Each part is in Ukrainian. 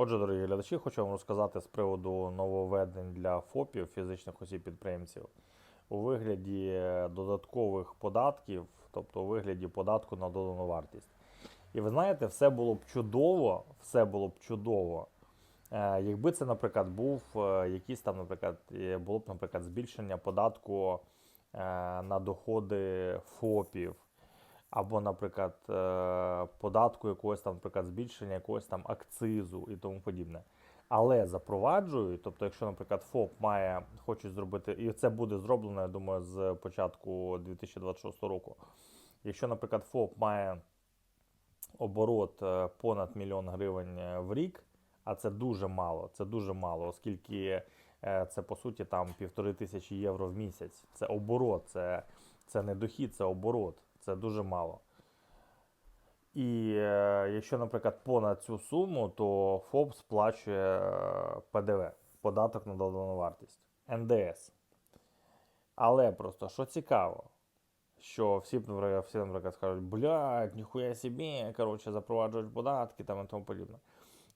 Отже, дорогі глядачі, хочу вам розказати з приводу нововведень для ФОПів, фізичних осіб-підприємців, у вигляді е, додаткових податків, тобто у вигляді податку на додану вартість. І ви знаєте, все було б чудово, все було б чудово, е, якби це, наприклад, був е, якийсь там, наприклад, було б, наприклад, збільшення податку на доходи ФОПів або, наприклад, е, податку якогось там, наприклад, збільшення якогось там акцизу і тому подібне. Але запроваджують, тобто, якщо, наприклад, ФОП має, хочуть зробити, і це буде зроблено, я думаю, з початку 2026 року. Якщо, наприклад, ФОП має оборот е, понад мільйон гривень е, в рік, а це дуже мало, це дуже мало, оскільки це по суті там півтори тисячі євро в місяць. Це оборот, це, це не дохід, це оборот. Це дуже мало. І е, якщо, наприклад, понад цю суму, то ФОП сплачує е, ПДВ, податок на додану вартість, НДС. Але просто що цікаво, що всі, наприклад, всі, наприклад, скажуть, блядь, ніхуя собі, коротше, запроваджують податки там і тому подібне.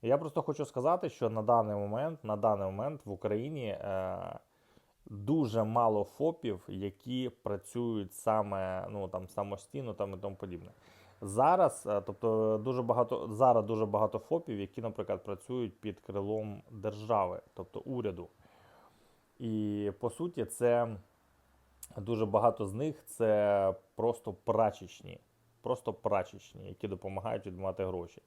Я просто хочу сказати, що на даний момент, на даний момент в Україні е, дуже мало ФОПів, які працюють саме ну, там, самостійно там, і тому подібне. Зараз, е, тобто дуже багато зараз дуже багато ФОПів, які, наприклад, працюють під крилом держави, тобто уряду. І по суті, це дуже багато з них це просто прачечні, просто прачечні, які допомагають відмивати гроші.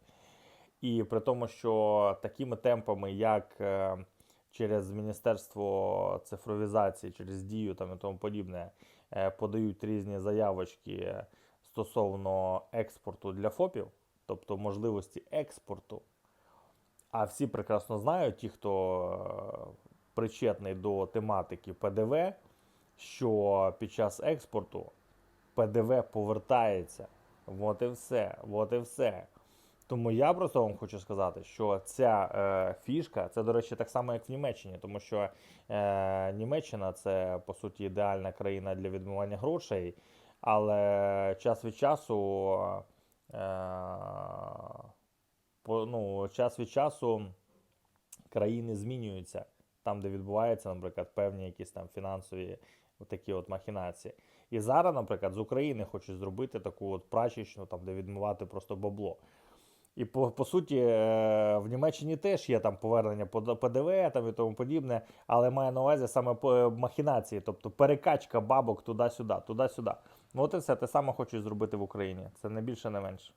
І при тому, що такими темпами, як е, через Міністерство цифровізації, через дію там і тому подібне, е, подають різні заявочки стосовно експорту для ФОПів, тобто можливості експорту. А всі прекрасно знають, ті, хто е, причетний до тематики ПДВ, що під час експорту ПДВ повертається. От і все. От і все. Тому я просто вам хочу сказати, що ця е, фішка, це, до речі, так само, як в Німеччині, тому що е, Німеччина це по суті ідеальна країна для відмивання грошей, але час від часу, е, по, ну, час від часу країни змінюються там, де відбуваються, наприклад, певні якісь там фінансові такі от махінації. І зараз, наприклад, з України хочуть зробити таку от прачечну, там, де відмивати просто бабло. І по, по суті, е, в Німеччині теж є там повернення по ПДВ там і тому подібне, але має на увазі саме по- махінації, тобто перекачка бабок туди-сюди, туди-сюди. Ну от і все, те саме хочуть зробити в Україні. Це не більше, не менше.